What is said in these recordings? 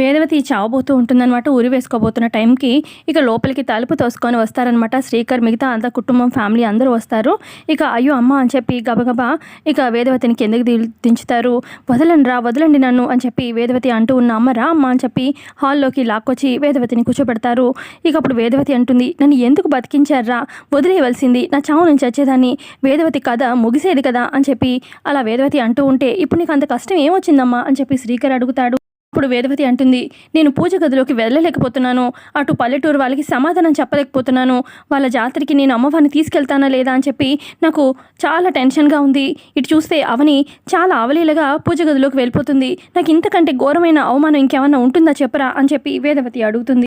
వేదవతి చావబోతూ ఉంటుందన్నమాట ఊరి వేసుకోబోతున్న టైంకి. ఇక లోపలికి తలుపు తోసుకొని వస్తారనమాట శ్రీకర్ మిగతా అంత కుటుంబం ఫ్యామిలీ అందరూ వస్తారు. ఇక అయ్యో అమ్మ అని చెప్పి గబగబా ఇక వేదవతిని కిందకి ది దించుతారు. వదలండి రా వదలండి నన్ను అని చెప్పి వేదవతి అంటూ ఉన్న అమ్మ రా అమ్మ అని చెప్పి హాల్లోకి లాక్కొచ్చి వేదవతిని కూర్చోబెడతారు. ఇక అప్పుడు వేదవతి అంటుంది నన్ను ఎందుకు బతికించారా? వదిలేయవలసింది. నా చావు నుంచి వచ్చేదాన్ని. వేదవతి కథ ముగిసేది కదా? అని చెప్పి అలా వేదవతి అంటూ ఉంటే ఇప్పుడు నీకు అంత కష్టం ఏమొచ్చిందమ్మా? అని చెప్పి శ్రీకర్ అడుగుతాడు. అప్పుడు వేదవతి అంటుంది నేను పూజ గదిలోకి వెళ్ళలేకపోతున్నాను. అటు పల్లెటూరు వాళ్ళకి సమాధానం చెప్పలేకపోతున్నాను. వాళ్ళ జాతరకి నేను అమ్మవారిని తీసుకెళ్తానా లేదా అని చెప్పి నాకు చాలా టెన్షన్గా ఉంది. ఇటు చూస్తే అవని చాలా అవలీలగా పూజ గదిలోకి వెళ్ళిపోతుంది. నాకు ఇంతకంటే ఘోరమైన అవమానం ఇంకేమన్నా ఉంటుందా చెప్పరా? అని చెప్పి వేదవతి అడుగుతుంది.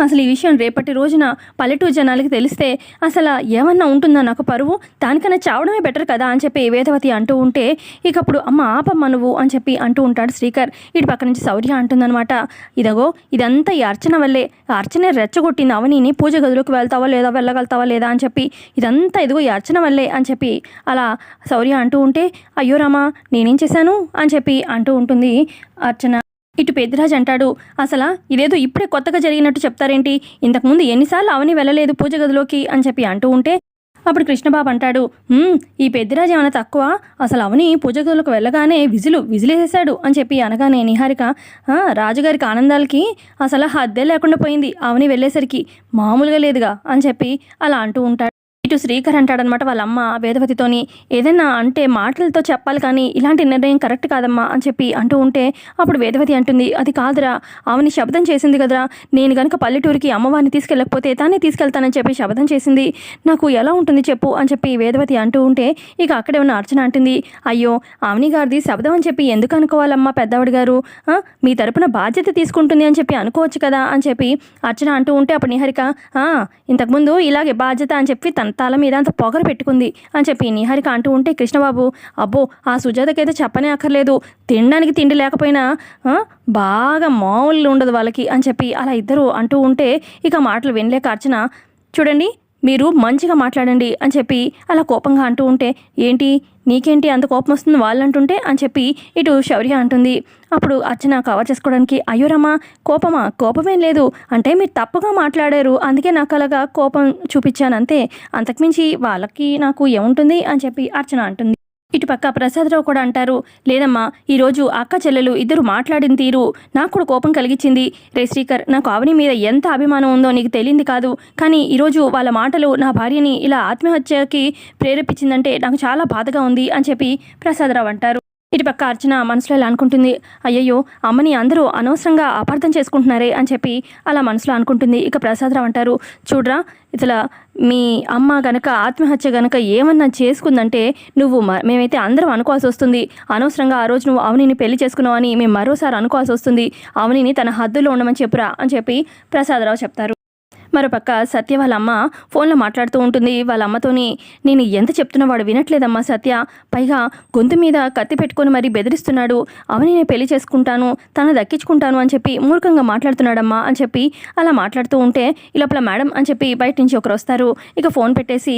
అసలు ఈ విషయం రేపటి రోజున పల్లెటూరు జనాలకి తెలిస్తే అసలు ఏమన్నా ఉంటుందా నాకు పరువు? దానికన్నా చావడమే బెటర్ కదా అని చెప్పి వేదవతి అంటూ ఉంటే ఇక అప్పుడు అమ్మ ఆపమ్మ నువ్వు అని చెప్పి అంటూ ఉంటాడు శ్రీకర్. ఇటు పక్క నుంచి శౌర్య అంటుందన్నమాట. ఇదగో ఇదంతా ఈ అర్చన వల్లే. అర్చనే రెచ్చగొట్టింది అవనీని. పూజ గదిలోకి వెళ్తావా లేదా వెళ్ళగలుగుతావా లేదా అని చెప్పి ఇదంతా ఇదిగో ఈ అర్చన వల్లే అని చెప్పి అలా శౌర్య అంటూ ఉంటే అయ్యో రామా నేనేం చేశాను? అని చెప్పి అంటూ ఉంటుంది అర్చన. ఇటు పెద్దిరాజు అంటాడు అసలు ఇదేదో ఇప్పుడే కొత్తగా జరిగినట్టు చెప్తారేంటి? ఇంతకుముందు ఎన్నిసార్లు అవని వెళ్ళలేదు పూజ గదిలోకి అని చెప్పి అంటూ ఉంటే అప్పుడు కృష్ణబాబు అంటాడు ఈ పెద్దిరాజు ఏమైనా తక్కువ? అసలు అవని పూజ గదులకు వెళ్ళగానే విజులు విజిలేసేశాడు అని చెప్పి అనగానే నిహారిక రాజుగారికి ఆనందాలకి అసలు హద్దే లేకుండా పోయింది అవని వెళ్ళేసరికి మామూలుగా లేదుగా అని చెప్పి అలా అంటూ ఉంటాడు. ఇటు శ్రీకర్ అంటాడనమాట వాళ్ళ అమ్మ వేదవతితోని ఏదైనా అంటే మాటలతో చెప్పాలి కానీ ఇలాంటి నిర్ణయం కరెక్ట్ కాదమ్మా అని చెప్పి అంటూ ఉంటే అప్పుడు వేదవతి అంటుంది అది కాదురా ఆమెని శబ్దం చేసింది కదరా నేను కనుక పల్లెటూరికి అమ్మవారిని తీసుకెళ్ళకపోతే తానే తీసుకెళ్తానని చెప్పి శబ్దం చేసింది. నాకు ఎలా ఉంటుంది చెప్పు అని చెప్పి వేదవతి అంటూ ఉంటే ఇక అక్కడే ఉన్న అర్చన అంటుంది అయ్యో ఆమెని గారిది శబ్దం అని చెప్పి ఎందుకు అనుకోవాలమ్మా పెద్దవాడి గారు? మీ తరపున బాధ్యత తీసుకుంటుంది అని చెప్పి అనుకోవచ్చు కదా అని చెప్పి అర్చన అంటూ ఉంటే అప్పుడు నిహారిక ఇంతకుముందు ఇలాగే బాధ్యత అని చెప్పి తన తల మీద అంత పొగరు పెట్టుకుంది అని చెప్పి నిహారిక అంటూ ఉంటే కృష్ణబాబు అబ్బో ఆ సుజాతకైతే చెప్పనే అక్కర్లేదు. తినడానికి తిండి లేకపోయినా బాగా మామూలు ఉండదు వాళ్ళకి అని చెప్పి అలా ఇద్దరు అంటూ ఉంటే ఇక మాటలు వినలేక అర్చన చూడండి మీరు మంచిగా మాట్లాడండి అని చెప్పి అలా కోపంగా అంటూ ఉంటే ఏంటి నీకేంటి అంత కోపం వస్తుంది? వాళ్ళు అంటుంటే అని చెప్పి ఇటు శౌర్య అంటుంది. అప్పుడు అర్చన కవర్ చేసుకోవడానికి అయ్యోరమ్మా కోపమా? కోపమేం లేదు. అంటే మీరు తప్పుగా మాట్లాడారు. అందుకే నాకు అలాగా కోపం చూపించాను అంతే అంతకుమించి వాళ్ళకి నాకు ఏముంటుంది? అని చెప్పి అర్చన అంటుంది. ఇటుపక్క ప్రసాదరావు కూడా అంటారు లేదమ్మా ఈరోజు అక్క చెల్లెలు ఇద్దరు మాట్లాడిన తీరు నాకు కూడా కోపం కలిగించింది. రే శ్రీకర్ నాకు ఆవిని మీద ఎంత అభిమానం ఉందో నీకు తెలియంది కాదు. కానీ ఈరోజు వాళ్ళ మాటలు నా భార్యని ఇలా ఆత్మహత్యకి ప్రేరేపించిందంటే నాకు చాలా బాధగా ఉంది అని చెప్పి ప్రసాదరావు అంటారు. ఇటుపక్క అర్చన మనసులో ఇలా అనుకుంటుంది అయ్యయ్యో అమ్మని అందరూ అనవసరంగా అపార్థం చేసుకుంటున్నారే అని చెప్పి అలా మనసులో అనుకుంటుంది. ఇక ప్రసాదరావు అంటారు చూడరా ఇట్లా మీ అమ్మ గనక ఆత్మహత్య గనక ఏమన్నా చేసుకుందంటే నువ్వు మ- మేమైతే అందరం అనుకోవాల్సి వస్తుంది. అనవసరంగా ఆ రోజు నువ్వు అవనిని పెళ్ళి చేసుకున్నావు అని మేము మరోసారి అనుకోవాల్సి వస్తుంది. అవనిని తన హద్దులో ఉండమని చెప్పురా అని చెప్పి ప్రసాదరావు చెప్తారు. మరోపక్క సత్య వాళ్ళ అమ్మ ఫోన్లో మాట్లాడుతూ ఉంటుంది. వాళ్ళ అమ్మతోని నేను ఎంత చెప్తున్నా వాడు వినట్లేదమ్మా సత్య. పైగా గొంతు మీద కత్తి పెట్టుకొని మరీ బెదిరిస్తున్నాడు. అవని నేను పెళ్ళి చేసుకుంటాను. తను దక్కించుకుంటాను అని చెప్పి మూర్ఖంగా మాట్లాడుతున్నాడమ్మా అని చెప్పి అలా మాట్లాడుతూ ఉంటే ఈ లోపల మేడం అని చెప్పి బయట నుంచి ఒకరు వస్తారు. ఇక ఫోన్ పెట్టేసి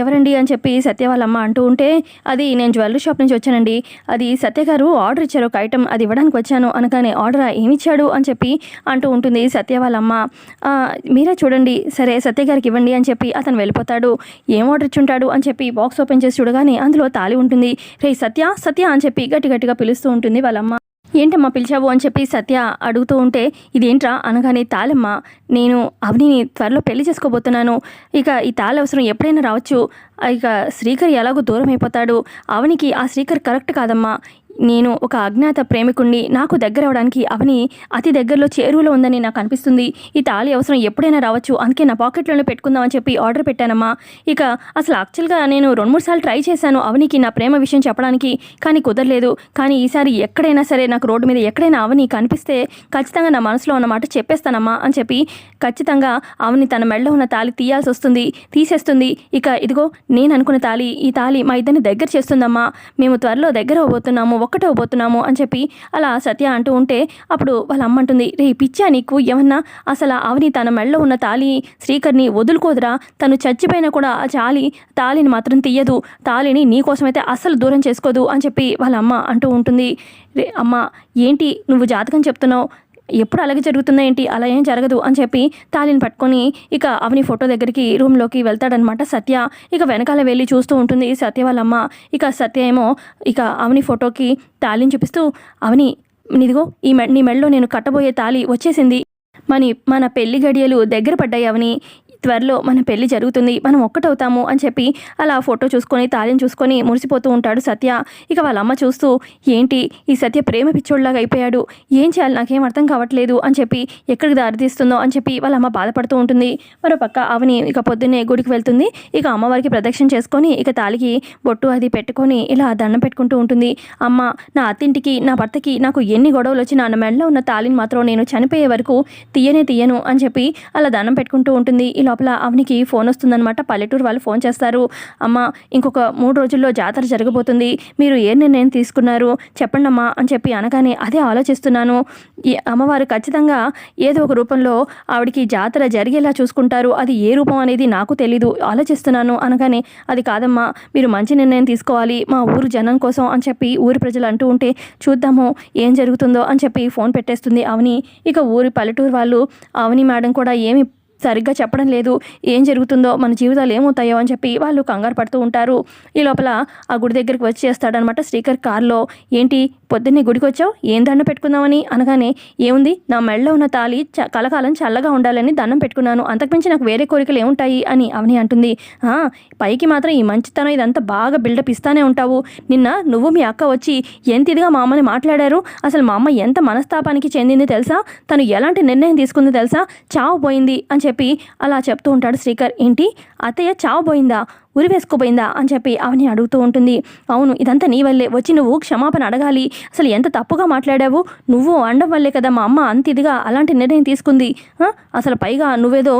ఎవరండి అని చెప్పి సత్య వాళ్ళ అమ్మ అంటూ ఉంటే అది నేను జ్యువెలరీ షాప్ నుంచి వచ్చానండి. అది సత్య గారు ఆర్డర్ ఇచ్చారు ఒక ఐటమ్. అది ఇవ్వడానికి వచ్చాను. అనగానే ఆర్డర్ ఏమి ఇచ్చాడు అని చెప్పి అంటూ ఉంటుంది సత్య వాళ్ళ అమ్మ మీరే చూడండి. సరే సత్య గారికి ఇవ్వండి అని చెప్పి అతను వెళ్ళిపోతాడు. ఏం ఆర్డర్ ఇచ్చుంటాడు అని చెప్పి బాక్స్ ఓపెన్ చేసి చూడగానే అందులో తాళి ఉంటుంది. రే సత్య సత్య అని చెప్పి గట్టి గట్టిగా పిలుస్తూ ఉంటుంది వాళ్ళమ్మ. ఏంటమ్మా పిలిచావు? అని చెప్పి సత్య అడుగుతూ ఉంటే ఇదేంట్రా? అనగానే తాళమ్మ నేను అవనిని త్వరలో పెళ్ళి చేసుకోబోతున్నాను. ఇక ఈ తాళ అవసరం ఎప్పుడైనా రావచ్చు. ఇక శ్రీకర్ ఎలాగో దూరం అయిపోతాడు అవనికి ఆ శ్రీకర్ కరెక్ట్ కాదమ్మా. నేను ఒక అజ్ఞాత ప్రేమికుణ్ణి నాకు దగ్గర అవడానికి అవని అతి దగ్గరలో చేరువలో ఉందని నాకు అనిపిస్తుంది. ఈ తాళి అవసరం ఎప్పుడైనా రావచ్చు. అందుకే నా పాకెట్లోనే పెట్టుకుందామని చెప్పి ఆర్డర్ పెట్టానమ్మా. ఇక అసలు యాక్చువల్గా నేను రెండు మూడు సార్లు ట్రై చేశాను అవనికి నా ప్రేమ విషయం చెప్పడానికి కానీ కుదరలేదు. కానీ ఈసారి ఎక్కడైనా సరే నాకు రోడ్డు మీద ఎక్కడైనా అవని కనిపిస్తే ఖచ్చితంగా నా మనసులో ఉన్న మాట చెప్పేస్తానమ్మా అని చెప్పి ఖచ్చితంగా అవని తన మెడలో ఉన్న తాళి తీయాల్సి వస్తుంది తీసేస్తుంది. ఇక ఇదిగో నేను అనుకున్న తాళి ఈ తాళి మా ఇద్దరిని దగ్గర చేస్తుందమ్మా. మేము త్వరలో దగ్గర అవబోతున్నాము ఒక్కటే అవబోతున్నాము అని చెప్పి అలా సత్య అంటూ ఉంటే అప్పుడు వాళ్ళ అమ్మ అంటుంది రే పిచ్చా నీకు ఏమన్నా? అసలు అవని తన మెడలో ఉన్న తాళి శ్రీకర్ని వదులుకోదురా. తను చచ్చిపోయినా కూడా ఆ చాలి తాళిని మాత్రం తీయదు. తాళిని నీకోసమైతే అస్సలు దూరం చేసుకోదు అని చెప్పి వాళ్ళ అమ్మ అంటూ ఉంటుంది. రే అమ్మ ఏంటి నువ్వు జాతకం చెప్తున్నావు? ఎప్పుడు అలాగే జరుగుతుందో ఏంటి? అలా ఏం జరగదు అని చెప్పి తాళిని పట్టుకొని ఇక అవని ఫోటో దగ్గరికి రూమ్లోకి వెళ్తాడనమాట సత్య. ఇక వెనకాల వెళ్ళి చూస్తూ ఉంటుంది సత్య వాళ్ళమ్మ. ఇక సత్య ఏమో ఇక అవని ఫోటోకి తాళిని చూపిస్తూ అవని ఇదిగో ఈ మె నీ మెడలో నేను కట్టబోయే తాళి వచ్చేసింది. మని మన పెళ్ళి గడియలు దగ్గర పడ్డాయి అవని. త్వరలో మన పెళ్ళి జరుగుతుంది మనం ఒక్కటవుతాము అని చెప్పి అలా ఫోటో చూసుకొని తాళిని చూసుకొని మురిసిపోతూ ఉంటాడు సత్య. ఇక వాళ్ళ అమ్మ చూస్తూ ఏంటి ఈ సత్య ప్రేమ పిచ్చోళ్ళలాగా అయిపోయాడు? ఏం చేయాలి? నాకేం అర్థం కావట్లేదు అని చెప్పి ఎక్కడికి దారితీస్తుందో అని చెప్పి వాళ్ళ అమ్మ బాధపడుతూ ఉంటుంది. మరో పక్క అవని ఇక పొద్దున్నే గుడికి వెళ్తుంది. ఇక అమ్మవారికి ప్రదక్షిణ చేసుకొని ఇక తాలికి బొట్టు అది పెట్టుకొని ఇలా దండం పెట్టుకుంటూ ఉంటుంది. అమ్మ నా అత్తింటికి నా భర్తకి నాకు ఎన్ని గొడవలు వచ్చినా నా మెడలో ఉన్న తాళిని మాత్రం నేను చనిపోయే వరకు తీయనే తీయను అని చెప్పి అలా దండం పెట్టుకుంటూ ఉంటుంది. ఇలా లోపల అవనికి ఫోన్ వస్తుందన్నమాట. పల్లెటూరు వాళ్ళు ఫోన్ చేస్తారు. అమ్మ ఇంకొక మూడు రోజుల్లో జాతర జరగబోతుంది. మీరు ఏ నిర్ణయం తీసుకున్నారు? చెప్పండి అమ్మా అని చెప్పి అనగానే అదే ఆలోచిస్తున్నాను. ఈ అమ్మవారు ఖచ్చితంగా ఏదో ఒక రూపంలో ఆవిడికి జాతర జరిగేలా చూసుకుంటారు. అది ఏ రూపం అనేది నాకు తెలీదు. ఆలోచిస్తున్నాను అనగానే అది కాదమ్మా మీరు మంచి నిర్ణయం తీసుకోవాలి. మా ఊరు జనం కోసం అని చెప్పి ఊరి ప్రజలు అంటూ ఉంటే చూద్దాము ఏం జరుగుతుందో అని చెప్పి ఫోన్ పెట్టేస్తుంది అవని. ఇక ఊరి పల్లెటూరు వాళ్ళు అవని మేడం కూడా ఏమి సరిగ్గా చెప్పడం లేదు. ఏం జరుగుతుందో మన జీవితాలు ఏమవుతాయో అని చెప్పి వాళ్ళు కంగారు పడుతూ ఉంటారు. ఈ లోపల ఆ గుడి దగ్గరికి వచ్చి చేస్తాడనమాట శ్రీకర్ కారులో. ఏంటి పొద్దున్నే గుడికి వచ్చావు? ఏం దండం పెట్టుకుందామని అనగానే ఏముంది? నా మెడలో ఉన్న తాళి చ కలకాలం చల్లగా ఉండాలని దండం పెట్టుకున్నాను. అంతకుమించి నాకు వేరే కోరికలు ఏముంటాయి? అని అవని అంటుంది. పైకి మాత్రం ఈ మంచితనం ఇదంతా బాగా బిల్డప్ ఇస్తానే ఉంటావు. నిన్న నువ్వు మీ అక్క వచ్చి ఎంత ఇదిగా మా అమ్మని మాట్లాడారు? అసలు మా అమ్మ ఎంత మనస్తాపానికి చెందింది తెలుసా? తను ఎలాంటి నిర్ణయం తీసుకుందో తెలుసా? చావు పోయింది అని చెప్పి అలా చెప్తూ ఉంటాడు శ్రీకర్. ఏంటి? అత్తయ్య చావు పోయిందా? ఉరి వేసుకోపోయిందా అని చెప్పి అవని అడుగుతూ ఉంటుంది. అవును ఇదంతా నీ వల్లే. వచ్చి నువ్వు క్షమాపణ అడగాలి. అసలు ఎంత తప్పుగా మాట్లాడావు? నువ్వు అండం వల్లే కదా మా అమ్మ అంత ఇదిగా అలాంటి నిర్ణయం తీసుకుంది. అసలు పైగా నువ్వేదో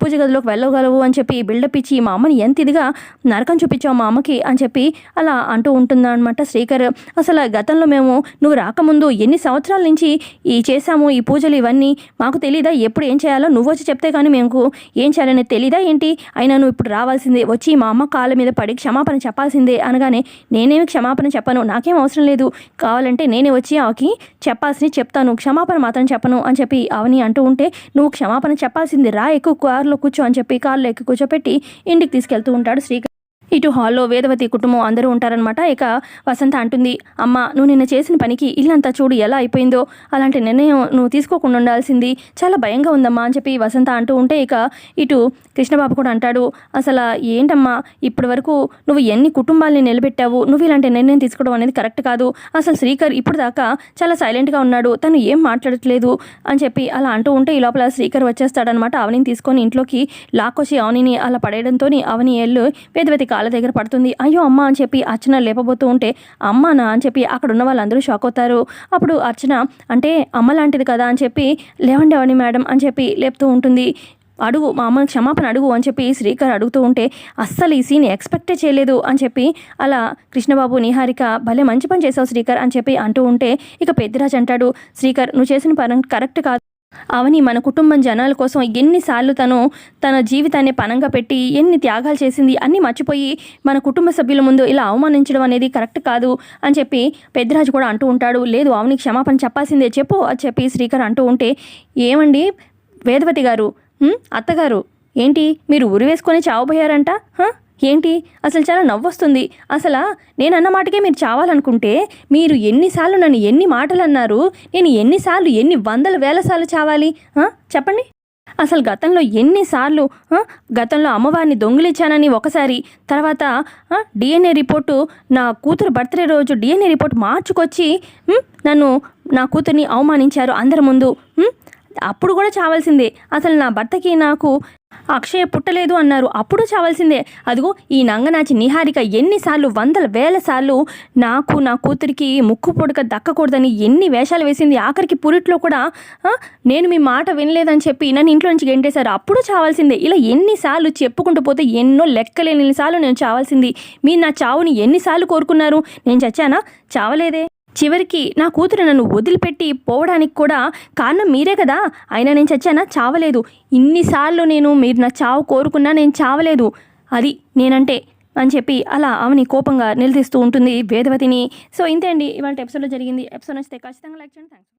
పూజ గదిలోకి వెళ్ళగలవు అని చెప్పి బిల్డప్ ఇచ్చి మా అమ్మని ఎంత ఇదిగా నరకం చూపించావు మా అమ్మకి అని చెప్పి అలా అంటూ ఉంటుందన్నమాట శ్రీకర్. అసలు గతంలో మేము నువ్వు రాకముందు ఎన్ని సంవత్సరాల నుంచి ఈ చేశాము ఈ పూజలు ఇవన్నీ? మాకు తెలీదా ఎప్పుడు ఏం చేయాలో? నువ్వు వచ్చి చెప్తే కానీ మేము ఏం చేయాలనేది తెలీదా ఏంటి? అయినా నువ్వు ఇప్పుడు రావాల్సిందే వచ్చి మా అమ్మ కాళ్ళ మీద పడి క్షమాపణ చెప్పాల్సిందే అనగానే నేనేమి క్షమాపణ చెప్పను? నాకేం అవసరం లేదు. కావాలంటే నేనే వచ్చి ఆవికి చెప్పాల్సింది చెప్తాను. క్షమాపణ మాత్రం చెప్పను అని చెప్పి అవని అంటూ ఉంటే నువ్వు క్షమాపణ చెప్పాల్సింది రా ఎక్కువ కారులో కూర్చో అని చెప్పి కారులో ఎక్కువ కూర్చోపెట్టి ఇంటికి తీసుకెళ్తూ ఉంటాడు శ్రీ ఇటు హాల్లో వేదవతి కుటుంబం అందరూ ఉంటారనమాట ఇక వసంత అంటుంది అమ్మ నువ్వు నిన్న చేసిన పనికి ఇల్లంతా చూడు ఎలా అయిపోయిందో. అలాంటి నిర్ణయం నువ్వు తీసుకోకుండా ఉండాల్సింది. చాలా భయంగా ఉందమ్మా అని చెప్పి వసంత అంటూ ఉంటే ఇక ఇటు కృష్ణబాబు కూడా అంటాడు అసలు ఏంటమ్మా ఇప్పటి వరకు నువ్వు ఎన్ని కుటుంబాల్ని నిలబెట్టావు? నువ్వు ఇలాంటి నిర్ణయం తీసుకోవడం అనేది కరెక్ట్ కాదు. అసలు శ్రీకర్ ఇప్పుడు దాకా చాలా సైలెంట్గా ఉన్నాడు. తను ఏం మాట్లాడట్లేదు అని చెప్పి అలా అంటూ ఉంటే ఈ లోపల శ్రీకర్ వచ్చేస్తాడనమాట అవనిని తీసుకొని ఇంట్లోకి లాక్కొచ్చి అవనిని అలా పడేయడంతో అవని ఎల్లు వేదవతి కాళ్ళ దగ్గర పడుతుంది. అయ్యో అమ్మ అని చెప్పి అర్చన లేపబోతూ ఉంటే అమ్మానా అని చెప్పి అక్కడ ఉన్న వాళ్ళందరూ షాక్ అవుతారు. అప్పుడు అర్చన అంటే అమ్మ లాంటిది కదా అని చెప్పి లేవండి అవని మేడం అని చెప్పి లేపుతూ ఉంటుంది. అడుగు మా అమ్మని క్షమాపణ అడుగు అని చెప్పి శ్రీకర్ అడుగుతూ ఉంటే అస్సలు ఈ సీన్ ఎక్స్పెక్టే చేయలేదు అని చెప్పి అలా కృష్ణబాబు నిహారిక భలే మంచి పని చేసావు శ్రీకర్ అని చెప్పి అంటూ ఉంటే ఇక పెద్దిరాజ్ అంటాడు శ్రీకర్ నువ్వు చేసిన పని కరెక్ట్ కాదు. అవని మన కుటుంబం జనాల కోసం ఎన్నిసార్లు తను తన జీవితాన్ని పనంగా పెట్టి ఎన్ని త్యాగాలు చేసింది అన్నీ మర్చిపోయి మన కుటుంబ సభ్యుల ముందు ఇలా అవమానించడం అనేది కరెక్ట్ కాదు అని చెప్పి పెద్దరాజు కూడా అంటూ ఉంటాడు. లేదు అవని క్షమాపణ చెప్పాల్సిందే చెప్పు అని చెప్పి శ్రీకర్ అంటూ ఉంటే ఏమండి వేదవతి గారు? అత్తగారు ఏంటి మీరు ఉరి వేసుకొని చావబోయారంట? హ? ఏంటి? అసలు చాలా నవ్వొస్తుంది. అసలు నేను అన్నమాటకే మీరు చావాలనుకుంటే మీరు ఎన్నిసార్లు నన్ను ఎన్ని మాటలు అన్నారు నేను ఎన్నిసార్లు ఎన్ని వందల వేల సార్లు చావాలి? చెప్పండి. అసలు గతంలో ఎన్నిసార్లు గతంలో అమ్మవారిని దొంగిలించానని ఒకసారి తర్వాత డిఎన్ఏ రిపోర్టు నా కూతురు బర్త్డే రోజు డిఎన్ఏ రిపోర్ట్ మార్చుకొచ్చి నన్ను నా కూతుర్ని అవమానించారు అందరి ముందు అప్పుడు కూడా చావాల్సిందే. అసలు నా భర్తకి నాకు అక్షయ పుట్టలేదు అన్నారు. అప్పుడు చావాల్సిందే. అదిగో ఈ నంగనాచి నిహారిక ఎన్నిసార్లు వందల వేల సార్లు నాకు నా కూతురికి ముక్కు పొడక దక్కకూడదని ఎన్ని వేషాలు వేసింది. ఆఖరికి పురిట్లో కూడా నేను మీ మాట వినలేదని చెప్పి నన్ను ఇంట్లో నుంచి గెంటేశారు. అప్పుడు చావాల్సిందే. ఇలా ఎన్నిసార్లు చెప్పుకుంటూ పోతే ఎన్నో లెక్కలేని సార్లు నేను చావాల్సింది. మీరు నా చావుని ఎన్నిసార్లు కోరుకున్నారు? నేను చచ్చానా? చావలేదే. చివరికి నా కూతురు నన్ను వదిలిపెట్టి పోవడానికి కూడా కారణం మీరే కదా. అయినా నేను చచ్చానా? చావలేదు. ఇన్నిసార్లు నేను మీరు నా చావు కోరుకున్నా నేను చావలేదు. అది నేనంటే అని చెప్పి అలా ఆమెని కోపంగా నిలదీస్తూ ఉంటుంది వేదవతిని. సో ఇంతే అండి. ఇవాళ ఎపిసోడ్లో జరిగింది. ఎపిసోడ్ నచ్చితే ఖచ్చితంగా లైక్ చేయండి. థ్యాంక్స్